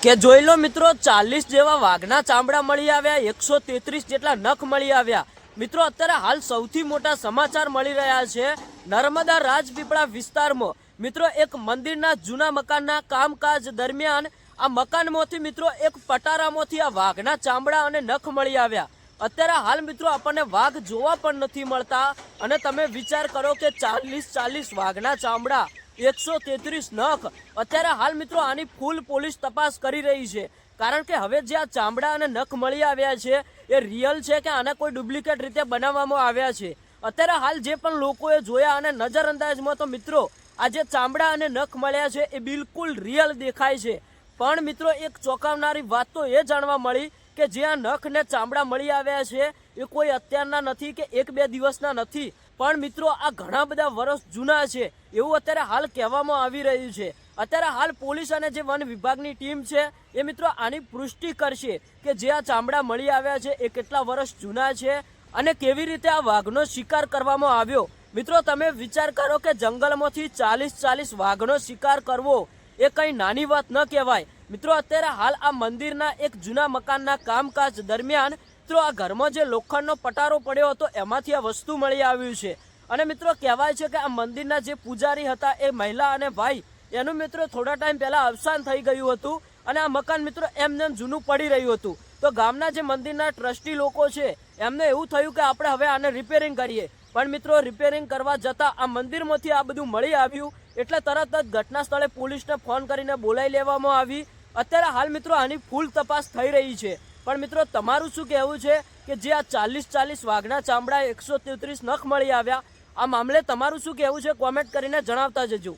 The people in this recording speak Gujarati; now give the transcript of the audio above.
કે જોઈ લો મિત્રો, ચાલીસ જેવા વાઘના ચામડા મળી આવ્યા, એકસો તેત્રીસ જેટલા નખ મળી આવ્યા. મિત્રો, અત્યારે હાલ સૌથી મોટા સમાચાર મળી રહ્યા છે નર્મદા રાજપીપળા વિસ્તારમાં. મિત્રો, એક મંદિરના જૂના મકાનના કામકાજ દરમિયાન આ મકાનમાંથી મિત્રો, એક પટારામાંથી આ વાઘના ચામડા અને નખ મળી આવ્યા. અત્યારે હાલ મિત્રો, આપણને વાઘ જોવા પણ નથી મળતા અને તમે વિચાર કરો કે ચાલીસ ચાલીસ વાઘના ચામડા એકસો તેત્રીસ નખ. અત્યારે હાલ મિત્રો આની ફૂલ પોલીસ તપાસ કરી રહી છે. કારણ કે હવે જે આ ચામડા અને નખ મળી આવ્યા છે, એ રિયલ છે કે આને કોઈ ડુપ્લિકેટ રીતે બનાવવામાં આવ્યા છે? અત્યારે હાલ જે પણ લોકોએ જોયા અને નજરઅંદાજમાં તો મિત્રો, આ જે ચામડા અને નખ મળ્યા છે, એ બિલકુલ રિયલ દેખાય છે. પણ મિત્રો, એક ચોંકાવનારી વાત તો એ જાણવા મળી કે જે આ નખ ને ચામડા મળી આવ્યા છે એ કોઈ અત્યારના નથી કે એક બે દિવસના નથી. પણ મિત્રો, આ ઘણા બધા વર્ષ જૂના છે. એવું અત્યારે હાલ કહેવામાં આવી રહ્યું છે. અત્યારે હાલ પોલીસ અને જે વન વિભાગની ટીમ છે, એ મિત્રો આની પુષ્ટિ કરશે કે જે આ ચામડા મળી આવ્યા છે, એ કેટલા વર્ષ જૂના છે અને કેવી રીતે આ વાઘનો શિકાર કરવામાં આવ્યો. મિત્રો, તમે વિચાર કરો કે જંગલમાંથી ચાલીસ ચાલીસ વાઘનો શિકાર કરવો એ કંઈ નાની વાત ન કહેવાય. મિત્રો, અત્યારે હાલ આ મંદિરના એક જૂના મકાનના કામકાજ દરમિયાન મિત્રો, આ ઘરમાં જે લોખંડનો પટારો પડ્યો હતો, એમાંથી આ વસ્તુ મળી આવ્યું છે. અને મિત્રો, કહેવાય છે કે આ મંદિરના જે પૂજારી હતા, એ મહિલા અને ભાઈ, એનું મિત્રો થોડા ટાઈમ પહેલાં અવસાન થઈ ગયું હતું અને આ મકાન મિત્રો એમને જૂનું પડી રહ્યું હતું. તો ગામના જે મંદિરના ટ્રસ્ટી લોકો છે, એમને એવું થયું કે આપણે હવે આને રિપેરિંગ કરીએ. પણ મિત્રો રિપેરિંગ કરવા જતાં આ મંદિરમાંથી આ બધું મળી આવ્યું એટલે તરત જ ઘટના સ્થળે પોલીસને ફોન કરીને બોલાવી લેવામાં આવી. અત્યારે હાલ મિત્રો આની ફૂલ તપાસ થઈ રહી છે. પણ મિત્રો, તમારું શું કહેવું છે કે જે આ ચાલીસ ચાલીસ વાઘના ચામડા એકસો તેત્રીસ નખ મળી આવ્યા? આ મામલે તમારું શું કહેવું છે? કોમેન્ટ કરીને જણાવતા જજો.